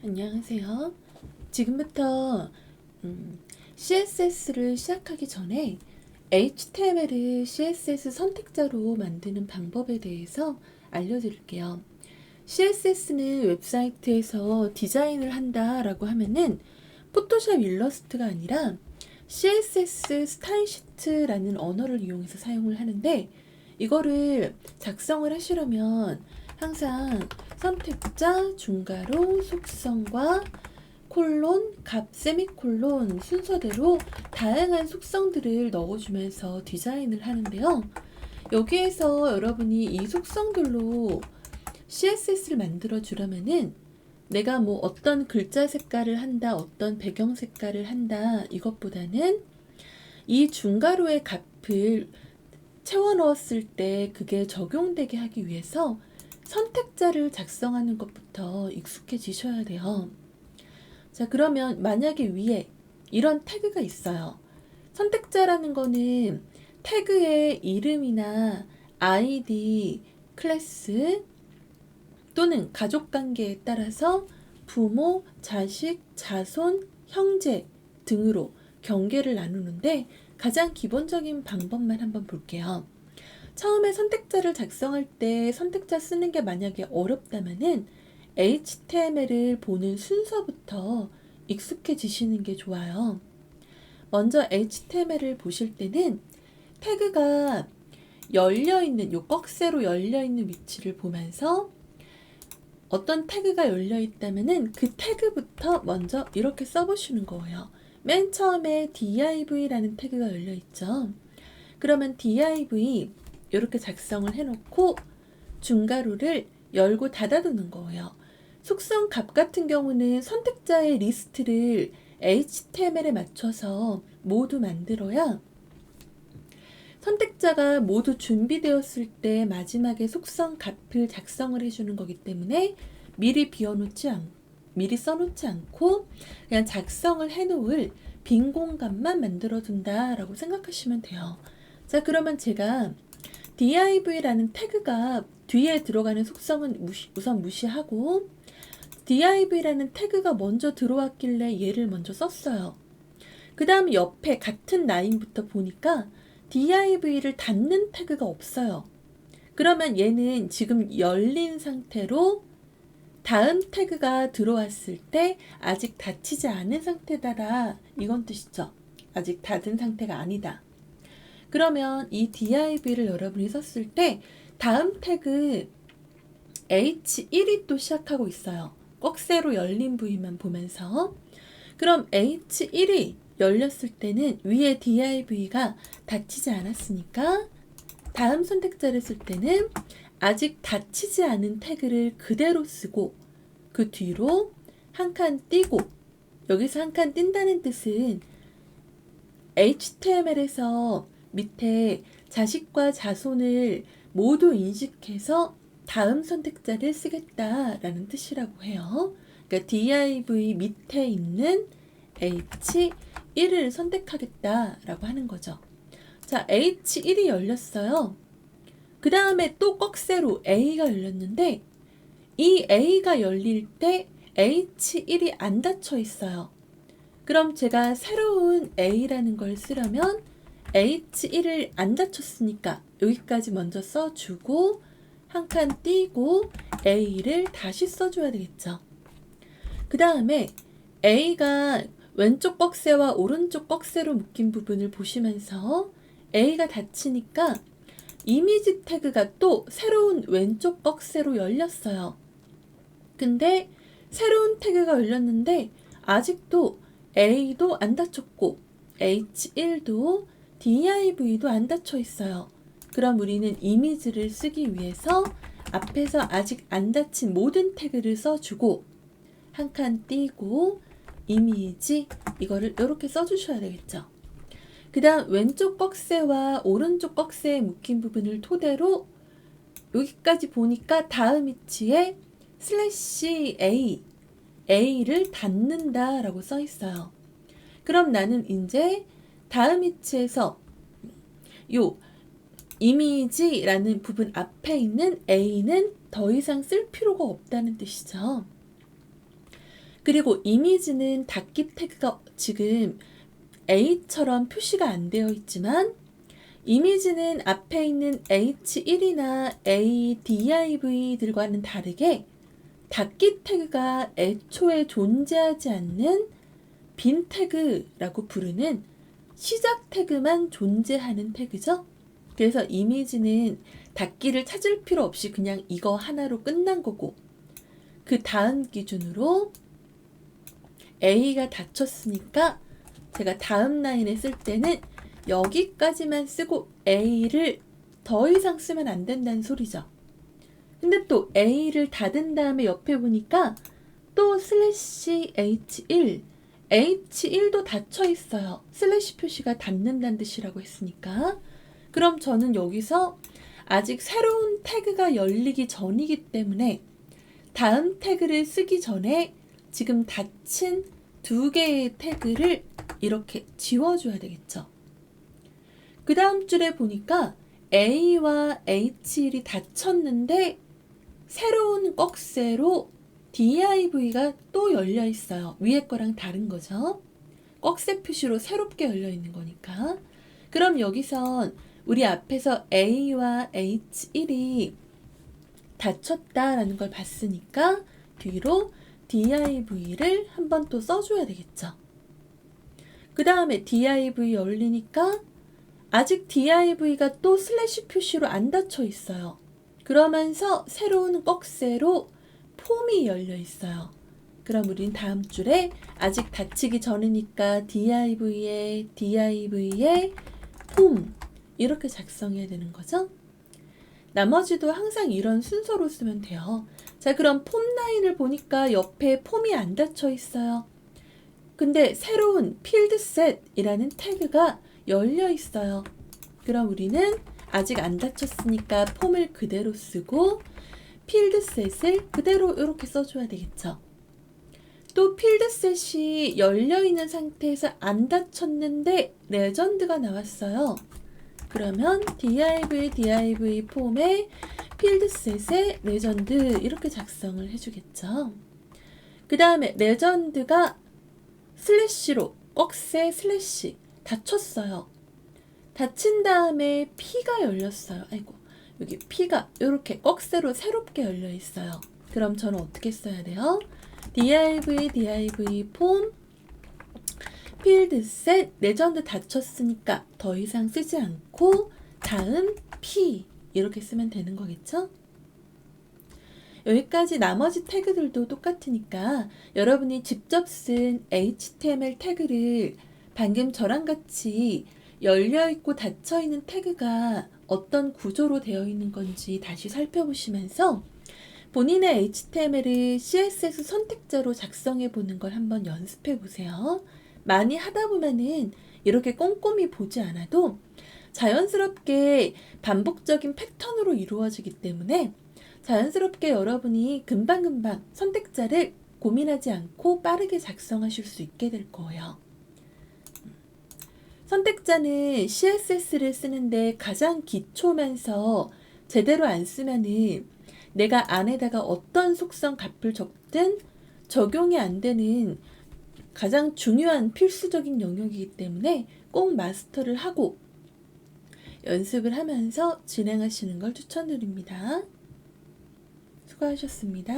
안녕하세요. 지금부터 음, CSS를 시작하기 전에 HTML을 CSS 선택자로 만드는 방법에 대해서 알려드릴게요. CSS는 웹사이트에서 디자인을 한다라고 하면은 포토샵 일러스트가 아니라 CSS 스타일 시트라는 언어를 이용해서 사용을 하는데 이거를 작성을 하시려면 항상 선택자, 중괄호, 속성과 콜론, 값, 세미콜론 순서대로 다양한 속성들을 넣어주면서 디자인을 하는데요. 여기에서 여러분이 이 속성들로 CSS를 만들어 주려면은 내가 뭐 어떤 글자 색깔을 한다, 어떤 배경 색깔을 한다, 이것보다는 이 중괄호의 값을 채워 넣었을 때 그게 적용되게 하기 위해서 선택자를 작성하는 것부터 익숙해지셔야 돼요. 자, 그러면 만약에 위에 이런 태그가 있어요. 선택자라는 거는 태그의 이름이나 아이디, 클래스 또는 가족 관계에 따라서 부모, 자식, 자손, 형제 등으로 경계를 나누는데 가장 기본적인 방법만 한번 볼게요. 처음에 선택자를 작성할 때 선택자 쓰는 게 만약에 어렵다면은 HTML을 보는 순서부터 익숙해지시는 게 좋아요. 먼저 HTML을 보실 때는 태그가 열려 있는 요 꺽쇠로 열려 있는 위치를 보면서 어떤 태그가 열려 있다면은 그 태그부터 먼저 이렇게 써보시는 거예요. 맨 처음에 div라는 태그가 열려 있죠. 그러면 div 이렇게 작성을 해놓고 중괄호를 열고 닫아두는 거예요. 속성 값 같은 경우는 선택자의 리스트를 HTML에 맞춰서 모두 만들어야 선택자가 모두 준비되었을 때 마지막에 속성 값을 작성을 해주는 거기 때문에 미리 비워놓지 않, 미리 써놓지 않고 그냥 작성을 해놓을 빈 공간만 만들어둔다라고 생각하시면 돼요. 자, 그러면 제가 div라는 태그가 뒤에 들어가는 속성은 무시, 우선 무시하고 div라는 태그가 먼저 들어왔길래 얘를 먼저 썼어요. 그 다음 옆에 같은 라인부터 보니까 div를 닫는 태그가 없어요. 그러면 얘는 지금 열린 상태로 다음 태그가 들어왔을 때 아직 닫히지 않은 상태다라 이건 뜻이죠. 아직 닫은 상태가 아니다. 그러면 이 div를 여러분이 썼을 때 다음 태그 h1이 또 시작하고 있어요. 꺽쇠로 열린 부위만 보면서 그럼 h1이 열렸을 때는 위에 div가 닫히지 않았으니까 다음 선택자를 쓸 때는 아직 닫히지 않은 태그를 그대로 쓰고 그 뒤로 한 칸 띄고 여기서 한 칸 띈다는 뜻은 HTML에서 밑에 자식과 자손을 모두 인식해서 다음 선택자를 쓰겠다라는 뜻이라고 해요. 그러니까 div 밑에 있는 h1을 선택하겠다라고 하는 거죠. 자, h1이 열렸어요. 그 다음에 또 꺽쇠로 a가 열렸는데 이 a가 열릴 때 h1이 안 닫혀 있어요. 그럼 제가 새로운 a라는 걸 쓰려면 H1을 안 닫혔으니까 여기까지 먼저 써주고 한 칸 띄고 A를 다시 써줘야 되겠죠. 그 다음에 A가 왼쪽 꺽쇠와 오른쪽 꺽쇠로 묶인 부분을 보시면서 A가 닫히니까 이미지 태그가 또 새로운 왼쪽 꺽쇠로 열렸어요. 근데 새로운 태그가 열렸는데 아직도 A도 안 닫혔고 H1도 div도 안 닫혀 있어요. 그럼 우리는 이미지를 쓰기 위해서 앞에서 아직 안 닫힌 모든 태그를 써주고 한 칸 띄고 이미지 이거를 이렇게 써주셔야 되겠죠. 그 다음 왼쪽 꺽쇠와 오른쪽 꺽쇠에 묶인 부분을 토대로 여기까지 보니까 다음 위치에 슬래시 A A를 닫는다 라고 써 있어요. 그럼 나는 이제 다음 위치에서 요 이미지라는 부분 앞에 있는 A는 더 이상 쓸 필요가 없다는 뜻이죠. 그리고 이미지는 닫기 태그가 지금 A처럼 표시가 안 되어 있지만 이미지는 앞에 있는 H1이나 ADIV들과는 다르게 닫기 태그가 애초에 존재하지 않는 빈 태그라고 부르는 시작 태그만 존재하는 태그죠. 그래서 이미지는 닫기를 찾을 필요 없이 그냥 이거 하나로 끝난 거고 그 다음 기준으로 A가 닫혔으니까 제가 다음 라인에 쓸 때는 여기까지만 쓰고 A를 더 이상 쓰면 안 된다는 소리죠. 근데 또 A를 닫은 다음에 옆에 보니까 또 슬래시 H1, H1도 닫혀 있어요. 슬래시 표시가 닫는다는 뜻이라고 했으니까. 그럼 저는 여기서 아직 새로운 태그가 열리기 전이기 때문에 다음 태그를 쓰기 전에 지금 닫힌 두 개의 태그를 이렇게 지워줘야 되겠죠. 그 다음 줄에 보니까 A와 H1이 닫혔는데 새로운 꺽쇠로 DIV가 또 열려 있어요. 위에 거랑 다른 거죠. 꺽쇠 표시로 새롭게 열려 있는 거니까. 그럼 여기선 우리 앞에서 A와 H1이 닫혔다라는 걸 봤으니까 뒤로 DIV를 한 번 또 써줘야 되겠죠. 그 다음에 DIV 열리니까 아직 DIV가 또 슬래시 표시로 안 닫혀 있어요. 그러면서 새로운 꺽쇠로 폼이 열려 있어요. 그럼 우린 다음 줄에 아직 닫히기 전이니까 DIV에 DIV에 폼 이렇게 작성해야 되는 거죠. 나머지도 항상 이런 순서로 쓰면 돼요. 자, 그럼 폼 라인을 보니까 옆에 폼이 안 닫혀 있어요. 근데 새로운 필드 셋이라는 태그가 열려 있어요. 그럼 우리는 아직 안 닫혔으니까 폼을 그대로 쓰고 필드셋을 그대로 이렇게 써줘야 되겠죠. 또 필드셋이 열려 있는 상태에서 안 닫혔는데 레전드가 나왔어요. 그러면 div div 폼에 필드셋에 레전드 이렇게 작성을 해주겠죠. 그 다음에 레전드가 슬래시로 꺽쇠 슬래시 닫혔어요. 닫힌 다음에 P가 열렸어요. 아이고 여기 P가 이렇게 꺽쇠로 새롭게 열려 있어요. 그럼 저는 어떻게 써야 돼요? div div 폼 필드 셋 레전드 닫혔으니까 더 이상 쓰지 않고 다음 P 이렇게 쓰면 되는 거겠죠? 여기까지 나머지 태그들도 똑같으니까 여러분이 직접 쓴 HTML 태그를 방금 저랑 같이 열려 있고 닫혀 있는 태그가 어떤 구조로 되어 있는 건지 다시 살펴보시면서 본인의 HTML을 CSS 선택자로 작성해 보는 걸 한번 연습해 보세요. 많이 하다 보면은 이렇게 꼼꼼히 보지 않아도 자연스럽게 반복적인 패턴으로 이루어지기 때문에 자연스럽게 여러분이 금방금방 선택자를 고민하지 않고 빠르게 작성하실 수 있게 될 거예요. 선택자는 CSS를 쓰는데 가장 기초면서 제대로 안 쓰면은 내가 안에다가 어떤 속성 값을 적든 적용이 안 되는 가장 중요한 필수적인 영역이기 때문에 꼭 마스터를 하고 연습을 하면서 진행하시는 걸 추천드립니다. 수고하셨습니다.